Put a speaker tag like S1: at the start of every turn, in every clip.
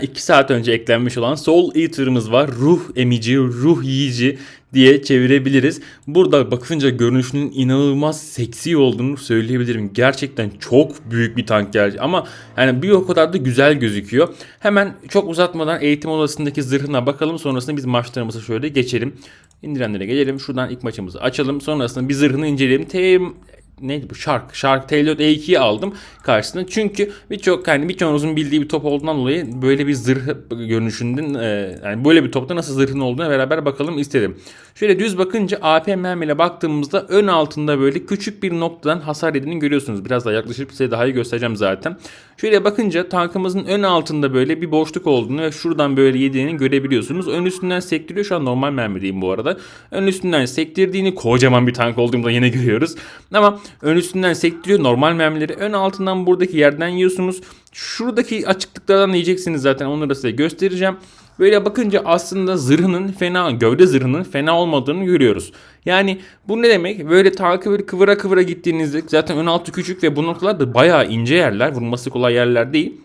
S1: 2 saat önce eklenmiş olan Soul Eater'ımız var. Ruh emici, ruh yiyici diye çevirebiliriz. Burada bakınca görünüşünün inanılmaz seksi olduğunu söyleyebilirim. Gerçekten çok büyük bir tank geldi ama yani bir o kadar da güzel gözüküyor. Hemen çok uzatmadan eğitim odasındaki zırhına bakalım. Sonrasında biz maçlarımıza şöyle geçelim. İndirenlere gelelim. Şuradan ilk maçımızı açalım. Sonrasında bir zırhını inceleyelim. T neydi bu Shark. Shark Tailor E2'yi aldım karşısında. Çünkü birçok hani birçoğunuzun bildiği bir top olduğundan dolayı böyle bir zırh görünüşünden e, yani böyle bir topta nasıl zırhın olduğuna beraber bakalım istedim. Şöyle düz bakınca AP mermiyle baktığımızda ön altında böyle küçük bir noktadan hasar yediğini görüyorsunuz. Biraz daha yaklaşıp size daha iyi göstereceğim zaten. Şöyle bakınca tankımızın ön altında böyle bir boşluk olduğunu ve şuradan böyle yediğini görebiliyorsunuz. Ön üstünden sektiriyor. Şu an normal mermi diyeyim bu arada. Ön üstünden sektirdiğini kocaman bir tank olduğunda yine görüyoruz. Ama ön üstünden sektiriyor normal mermileri. Ön altından buradaki yerden yiyorsunuz. Şuradaki açıklıklardan yiyeceksiniz zaten onları size göstereceğim. Böyle bakınca aslında zırhının fena, gövde zırhının fena olmadığını görüyoruz. Yani bu ne demek? Böyle tankı böyle kıvıra kıvıra gittiğinizde zaten ön altı küçük ve bu noktalar da bayağı ince yerler. Vurması kolay yerler değil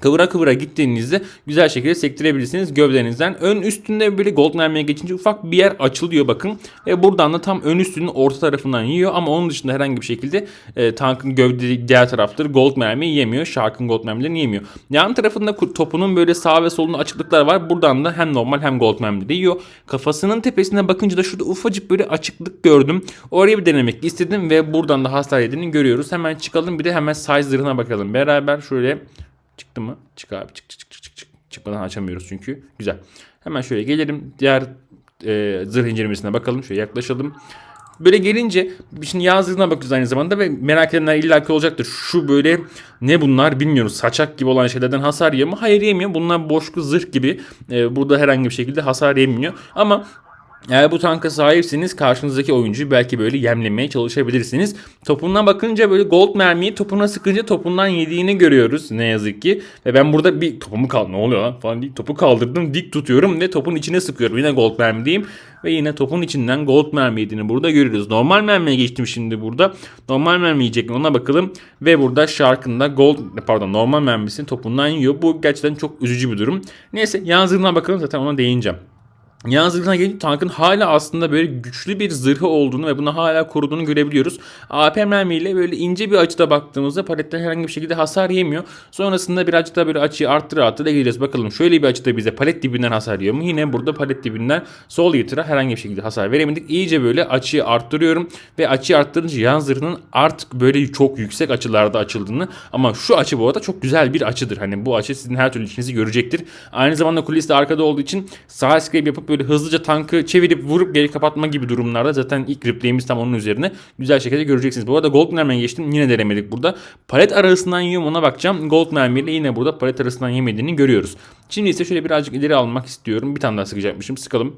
S1: kıvıra kıvıra gittiğinizde güzel şekilde sektirebilirsiniz gövdenizden. Ön üstünde böyle gold mermiye geçince ufak bir yer açılıyor bakın. Ve buradan da tam ön üstünün orta tarafından yiyor ama onun dışında herhangi bir şekilde e, tankın gövde diğer taraftır gold mermiyi yemiyor. Shark'ın gold mermilerini yemiyor. Yan tarafında topunun böyle sağ ve solunda açıklıklar var. Buradan da hem normal hem gold mermileri yiyor. Kafasının tepesine bakınca da şurada ufacık böyle açıklık gördüm. Orayı bir denemek istedim ve buradan da hasar yediğini görüyoruz. Hemen çıkalım bir de hemen size zırhına bakalım. Beraber şöyle Çıktı mı? Çık abi çık çık çık çık çık. Çıkmadan açamıyoruz çünkü. Güzel. Hemen şöyle gelelim. Diğer e, zırh incelemesine bakalım. Şöyle yaklaşalım. Böyle gelince şimdi yağ zırhına bakıyoruz aynı zamanda ve merak edenler illaki olacaktır. Şu böyle ne bunlar bilmiyoruz. Saçak gibi olan şeylerden hasar yiyor mu? Hayır yemiyor. Bunlar boşluk zırh gibi. E, burada herhangi bir şekilde hasar yemiyor. Ama eğer bu tanka sahipseniz karşınızdaki oyuncuyu belki böyle yemlemeye çalışabilirsiniz. Topundan bakınca böyle gold mermiyi topuna sıkınca topundan yediğini görüyoruz ne yazık ki. Ve ben burada bir topumu kal ne oluyor lan falan. Topu kaldırdım dik tutuyorum ve topun içine sıkıyorum. Yine gold mermi diyeyim. Ve yine topun içinden gold mermi yediğini burada görüyoruz. Normal mermiye geçtim şimdi burada. Normal mermi yiyecek mi ona bakalım. Ve burada Shark'ın da gold pardon normal mermisini topundan yiyor. Bu gerçekten çok üzücü bir durum. Neyse yansıdığına bakalım zaten ona değineceğim. Zırhına gelince tankın hala aslında böyle güçlü bir zırhı olduğunu ve bunu hala koruduğunu görebiliyoruz. AP mermiyle böyle ince bir açıda baktığımızda paletten herhangi bir şekilde hasar yemiyor. Sonrasında birazcık da böyle açıyı arttıra arttıra geleceğiz. Bakalım şöyle bir açıda bize palet dibinden hasar yiyor mu? Yine burada palet dibinden sol yıtıra herhangi bir şekilde hasar veremedik. İyice böyle açıyı arttırıyorum ve açıyı arttırınca yan zırhının artık böyle çok yüksek açılarda açıldığını ama şu açı bu arada çok güzel bir açıdır. Hani bu açı sizin her türlü işinizi görecektir. Aynı zamanda kulis de arkada olduğu için sağ escape yapıp böyle hızlıca tankı çevirip vurup geri kapatma gibi durumlarda zaten ilk replay'imiz tam onun üzerine güzel şekilde göreceksiniz. Bu arada gold mermiye geçtim yine denemedik burada. Palet arasından yiyorum ona bakacağım. Gold mermiyle yine burada palet arasından yemediğini görüyoruz. Şimdi ise şöyle birazcık ileri almak istiyorum. Bir tane daha sıkacakmışım. Sıkalım.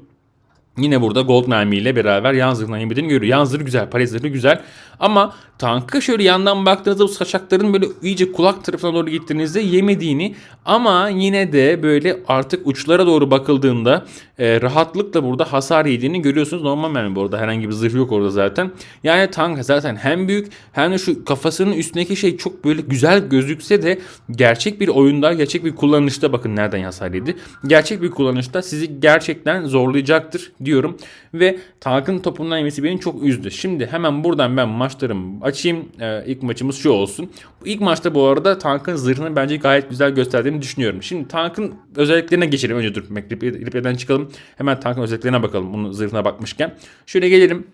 S1: Yine burada gold mermiyle beraber yan zırhından yemediğini görüyor. Yan zırhı güzel, palet zırhı güzel. Ama tanka şöyle yandan baktığınızda bu saçakların böyle iyice kulak tarafına doğru gittiğinizde yemediğini ama yine de böyle artık uçlara doğru bakıldığında e, rahatlıkla burada hasar yediğini görüyorsunuz. Normal mermi bu arada herhangi bir zırh yok orada zaten. Yani tank zaten hem büyük hem de şu kafasının üstündeki şey çok böyle güzel gözükse de gerçek bir oyunda, gerçek bir kullanışta bakın nereden hasar yedi. Gerçek bir kullanışta sizi gerçekten zorlayacaktır diyorum. Ve tankın topundan yemesi beni çok üzdü. Şimdi hemen buradan ben maçlarımı açayım. Ee, ilk maçımız şu olsun. İlk maçta bu arada tankın zırhını bence gayet güzel gösterdiğini düşünüyorum. Şimdi tankın özelliklerine geçelim. Önce dur. Replay'den çıkalım. Hemen tankın özelliklerine bakalım. Bunun zırhına bakmışken. Şöyle gelelim.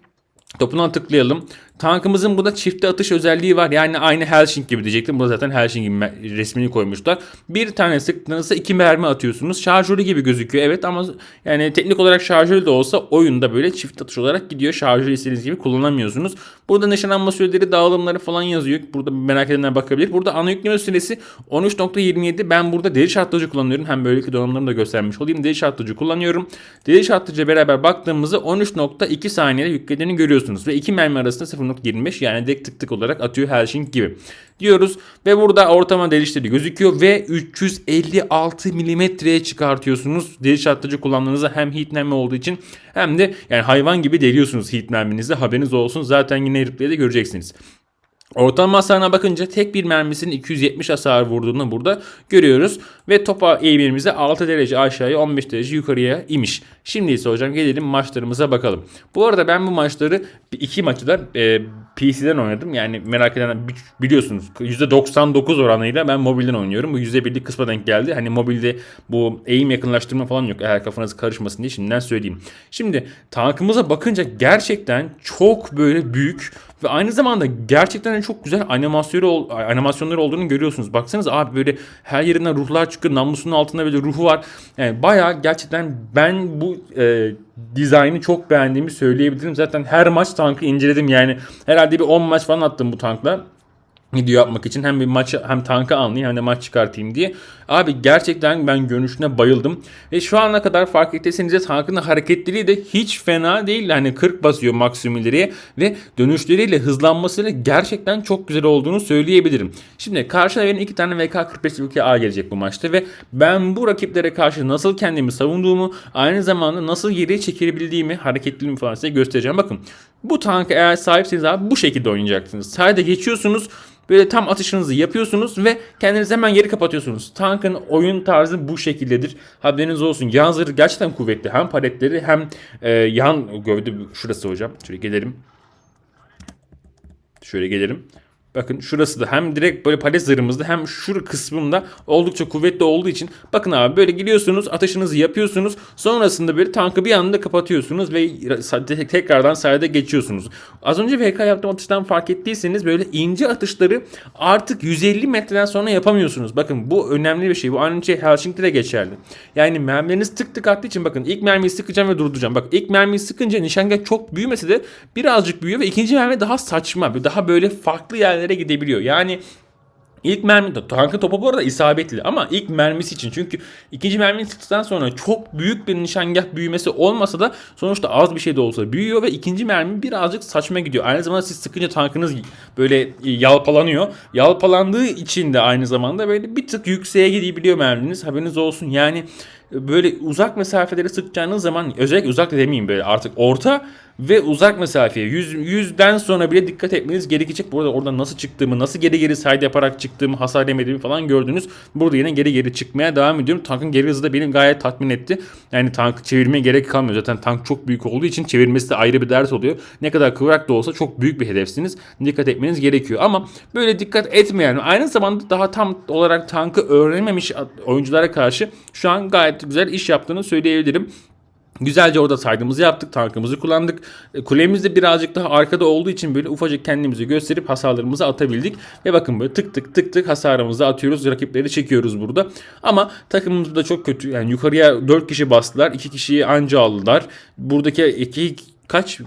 S1: Topuna tıklayalım. Tankımızın burada çifte atış özelliği var. Yani aynı Helsing gibi diyecektim. Burada zaten Helsing gibi resmini koymuşlar. Bir tane sıktığınızda iki mermi atıyorsunuz. Şarjörü gibi gözüküyor. Evet ama yani teknik olarak şarjörü de olsa oyunda böyle çift atış olarak gidiyor. Şarjörü istediğiniz gibi kullanamıyorsunuz. Burada nişanlanma süreleri, dağılımları falan yazıyor. Burada merak edenler bakabilir. Burada ana yükleme süresi 13.27. Ben burada deri şartlıcı kullanıyorum. Hem böylelikle donanımlarını da göstermiş olayım. Deri şartlıcı kullanıyorum. Deri şartlıcı beraber baktığımızda 13.2 saniyede yüklediğini görüyorsunuz. Ve iki mermi arasında 0 0.25 yani direkt tık tık olarak atıyor Helsing gibi diyoruz. Ve burada ortama delişleri gözüküyor ve 356 milimetreye çıkartıyorsunuz. Deliş atlıcı kullandığınızda hem heat mermi olduğu için hem de yani hayvan gibi deliyorsunuz heat merminizi haberiniz olsun. Zaten yine replay'de göreceksiniz. Ortalama hasarına bakınca tek bir mermisinin 270 hasar vurduğunu burada görüyoruz. Ve topa eğimimize 6 derece aşağıya 15 derece yukarıya imiş. Şimdi ise hocam gelelim maçlarımıza bakalım. Bu arada ben bu maçları iki maçı da e, PC'den oynadım. Yani merak eden biliyorsunuz %99 oranıyla ben mobilden oynuyorum. Bu %1'lik kısma denk geldi. Hani mobilde bu eğim yakınlaştırma falan yok. Eğer kafanız karışmasın diye şimdiden söyleyeyim. Şimdi tankımıza bakınca gerçekten çok böyle büyük ve aynı zamanda gerçekten çok güzel animasyonları, animasyonları olduğunu görüyorsunuz. Baksanız abi böyle her yerinden ruhlar çıkıyor. Namlusunun altında böyle ruhu var. Yani bayağı gerçekten ben bu e, dizaynı çok beğendiğimi söyleyebilirim. Zaten her maç tankı inceledim. Yani herhalde bir 10 maç falan attım bu tankla video yapmak için hem bir maç hem tankı anlayayım hem de maç çıkartayım diye. Abi gerçekten ben görünüşüne bayıldım. Ve şu ana kadar fark ettiyseniz de tankın hareketleri de hiç fena değil. Hani 40 basıyor maksimum ileriye ve dönüşleriyle hızlanmasıyla gerçekten çok güzel olduğunu söyleyebilirim. Şimdi karşıda benim iki tane VK45 A gelecek bu maçta ve ben bu rakiplere karşı nasıl kendimi savunduğumu aynı zamanda nasıl geriye çekilebildiğimi hareketliliğimi falan size göstereceğim. Bakın bu tankı eğer sahipseniz abi bu şekilde oynayacaksınız. Sadece geçiyorsunuz Böyle tam atışınızı yapıyorsunuz ve kendinizi hemen geri kapatıyorsunuz. Tankın oyun tarzı bu şekildedir. Haberiniz olsun. Yan zırhı gerçekten kuvvetli. Hem paletleri hem e, yan gövde şurası hocam. Şöyle gelelim. Şöyle gelelim. Bakın şurası da hem direkt böyle palet zırhımızda hem şu kısmında oldukça kuvvetli olduğu için bakın abi böyle gidiyorsunuz atışınızı yapıyorsunuz sonrasında böyle tankı bir anda kapatıyorsunuz ve tekrardan sayede geçiyorsunuz. Az önce VK yaptığım atıştan fark ettiyseniz böyle ince atışları artık 150 metreden sonra yapamıyorsunuz. Bakın bu önemli bir şey. Bu aynı şey Helsing'de de geçerli. Yani mermileriniz tık tık attığı için bakın ilk mermiyi sıkacağım ve durduracağım. Bak ilk mermiyi sıkınca nişangah çok büyümese de birazcık büyüyor ve ikinci mermi daha saçma. Daha böyle farklı yerlere yerlere gidebiliyor. Yani İlk mermi tankın topu bu arada isabetli ama ilk mermisi için çünkü ikinci mermini sıktıktan sonra çok büyük bir nişangah büyümesi olmasa da sonuçta az bir şey de olsa büyüyor ve ikinci mermi birazcık saçma gidiyor. Aynı zamanda siz sıkınca tankınız böyle yalpalanıyor. Yalpalandığı için de aynı zamanda böyle bir tık yükseğe gidebiliyor merminiz haberiniz olsun. Yani böyle uzak mesafeleri sıkacağınız zaman özellikle uzak da demeyeyim böyle artık orta ve uzak mesafeye 100, 100'den sonra bile dikkat etmeniz gerekecek. Burada orada nasıl çıktığımı, nasıl geri geri side yaparak çıktığımı, hasar yemediğimi falan gördünüz. Burada yine geri geri çıkmaya devam ediyorum. Tankın geri hızı da beni gayet tatmin etti. Yani tank çevirmeye gerek kalmıyor. Zaten tank çok büyük olduğu için çevirmesi de ayrı bir ders oluyor. Ne kadar kıvrak da olsa çok büyük bir hedefsiniz. Dikkat etmeniz gerekiyor. Ama böyle dikkat etmeyen aynı zamanda daha tam olarak tankı öğrenememiş oyunculara karşı şu an gayet güzel iş yaptığını söyleyebilirim. Güzelce orada saydığımızı yaptık. Tankımızı kullandık. E, kulemiz de birazcık daha arkada olduğu için böyle ufacık kendimizi gösterip hasarlarımızı atabildik. Ve bakın böyle tık tık tık tık hasarımızı atıyoruz. Rakipleri çekiyoruz burada. Ama takımımız da çok kötü. Yani yukarıya 4 kişi bastılar. 2 kişiyi anca aldılar. Buradaki iki kaç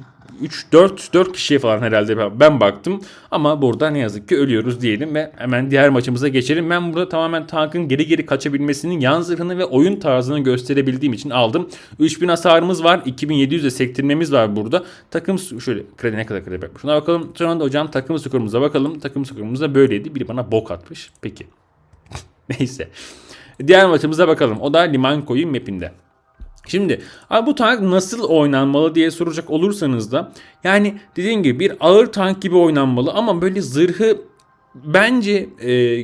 S1: 3 4 4 kişiye falan herhalde ben baktım. Ama burada ne yazık ki ölüyoruz diyelim ve hemen diğer maçımıza geçelim. Ben burada tamamen tankın geri geri kaçabilmesinin yan zırhını ve oyun tarzını gösterebildiğim için aldım. 3000 hasarımız var. 2700 de sektirmemiz var burada. Takım şöyle kredi ne kadar kredi bırakmış. Şuna bakalım. Sonra da hocam takım skorumuza bakalım. Takım skorumuz da böyleydi. Biri bana bok atmış. Peki. Neyse. Diğer maçımıza bakalım. O da Limanko'yu mapinde. Şimdi abi bu tank nasıl oynanmalı diye soracak olursanız da yani dediğim gibi bir ağır tank gibi oynanmalı ama böyle zırhı bence e,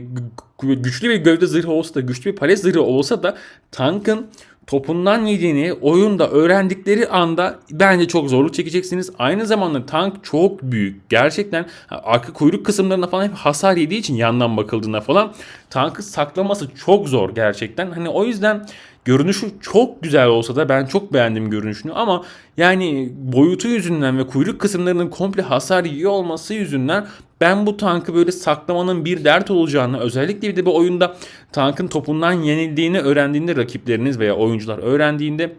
S1: güçlü bir gövde zırhı olsa da güçlü bir palet zırhı olsa da tankın topundan yediğini oyunda öğrendikleri anda bence çok zorluk çekeceksiniz. Aynı zamanda tank çok büyük. Gerçekten arka kuyruk kısımlarına falan hep hasar yediği için yandan bakıldığında falan tankı saklaması çok zor gerçekten. Hani o yüzden Görünüşü çok güzel olsa da ben çok beğendim görünüşünü ama yani boyutu yüzünden ve kuyruk kısımlarının komple hasar yiyor olması yüzünden ben bu tankı böyle saklamanın bir dert olacağını özellikle bir de bu oyunda tankın topundan yenildiğini öğrendiğinde rakipleriniz veya oyuncular öğrendiğinde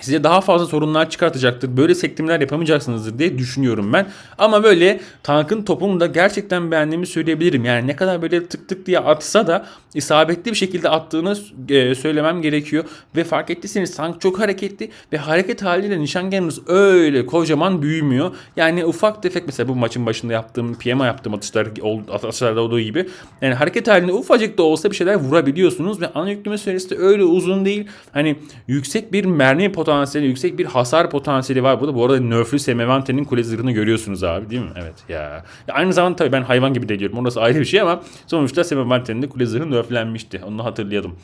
S1: size daha fazla sorunlar çıkartacaktır. Böyle sektimler yapamayacaksınızdır diye düşünüyorum ben. Ama böyle tankın topunu da gerçekten beğendiğimi söyleyebilirim. Yani ne kadar böyle tık tık diye atsa da isabetli bir şekilde attığını e, söylemem gerekiyor. Ve fark ettiyseniz tank çok hareketli ve hareket haliyle nişangahınız öyle kocaman büyümüyor. Yani ufak tefek mesela bu maçın başında yaptığım PM'a yaptığım atışlar, atışlarda olduğu gibi. Yani hareket halinde ufacık da olsa bir şeyler vurabiliyorsunuz ve ana yükleme süresi de öyle uzun değil. Hani yüksek bir mermi potansiyeli yüksek bir hasar potansiyeli var burada. Bu arada nerflü Semevante'nin kule zırhını görüyorsunuz abi değil mi? Evet ya. ya aynı zamanda tabii ben hayvan gibi de diyorum. Orası ayrı bir şey ama sonuçta Semevante'nin de kule zırhı nerflenmişti. Onu hatırlayalım.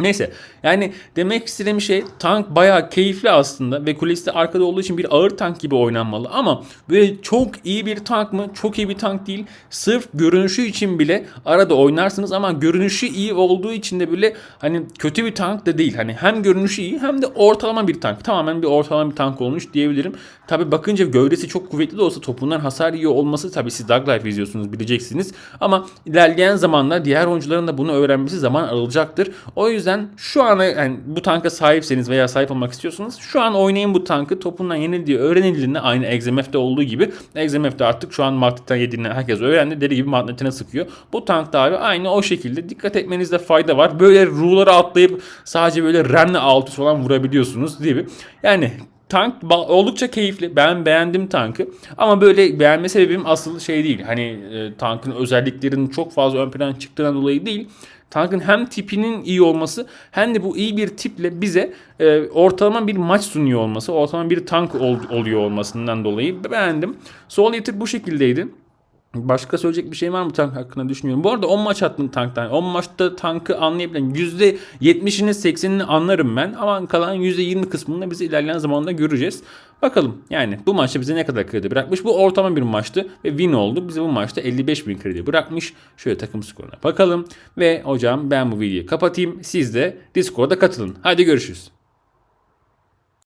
S1: Neyse yani demek istediğim şey tank bayağı keyifli aslında ve kulesi de arkada olduğu için bir ağır tank gibi oynanmalı ama böyle çok iyi bir tank mı? Çok iyi bir tank değil. Sırf görünüşü için bile arada oynarsınız ama görünüşü iyi olduğu için de böyle hani kötü bir tank da değil. Hani hem görünüşü iyi hem de ortalama bir tank. Tamamen bir ortalama bir tank olmuş diyebilirim. Tabi bakınca gövdesi çok kuvvetli de olsa topundan hasar yiyor olması tabi siz Dark Life izliyorsunuz bileceksiniz. Ama ilerleyen zamanlar diğer oyuncuların da bunu öğrenmesi zaman alacaktır. O yüzden şu ana yani bu tanka sahipseniz veya sahip olmak istiyorsanız şu an oynayın bu tankı. Topundan yenildiği öğrenildiğinde aynı XMF'de olduğu gibi XMF'de artık şu an Magnet'ten yediğini herkes öğrendi. Deri gibi Magnet'ine sıkıyor. Bu tank da abi aynı o şekilde. Dikkat etmenizde fayda var. Böyle rule'ları atlayıp sadece böyle Rem'le alt üst falan vurabiliyorsunuz gibi. Yani Tank oldukça keyifli. Ben beğendim tankı. Ama böyle beğenme sebebim asıl şey değil. Hani e, tankın özelliklerinin çok fazla ön plana çıktığından dolayı değil. Tankın hem tipinin iyi olması hem de bu iyi bir tiple bize e, ortalama bir maç sunuyor olması, ortalama bir tank ol- oluyor olmasından dolayı beğendim. Soul Eater bu şekildeydi. Başka söyleyecek bir şey var mı tank hakkında düşünüyorum. Bu arada 10 maç attım tanktan. 10 maçta tankı anlayabilen %70'ini 80'ini anlarım ben. Ama kalan %20 kısmını biz ilerleyen zamanda göreceğiz. Bakalım yani bu maçta bize ne kadar kredi bırakmış. Bu ortalama bir maçtı ve win oldu. Bize bu maçta 55 bin kredi bırakmış. Şöyle takım skoruna bakalım. Ve hocam ben bu videoyu kapatayım. Siz de Discord'a katılın. Hadi görüşürüz.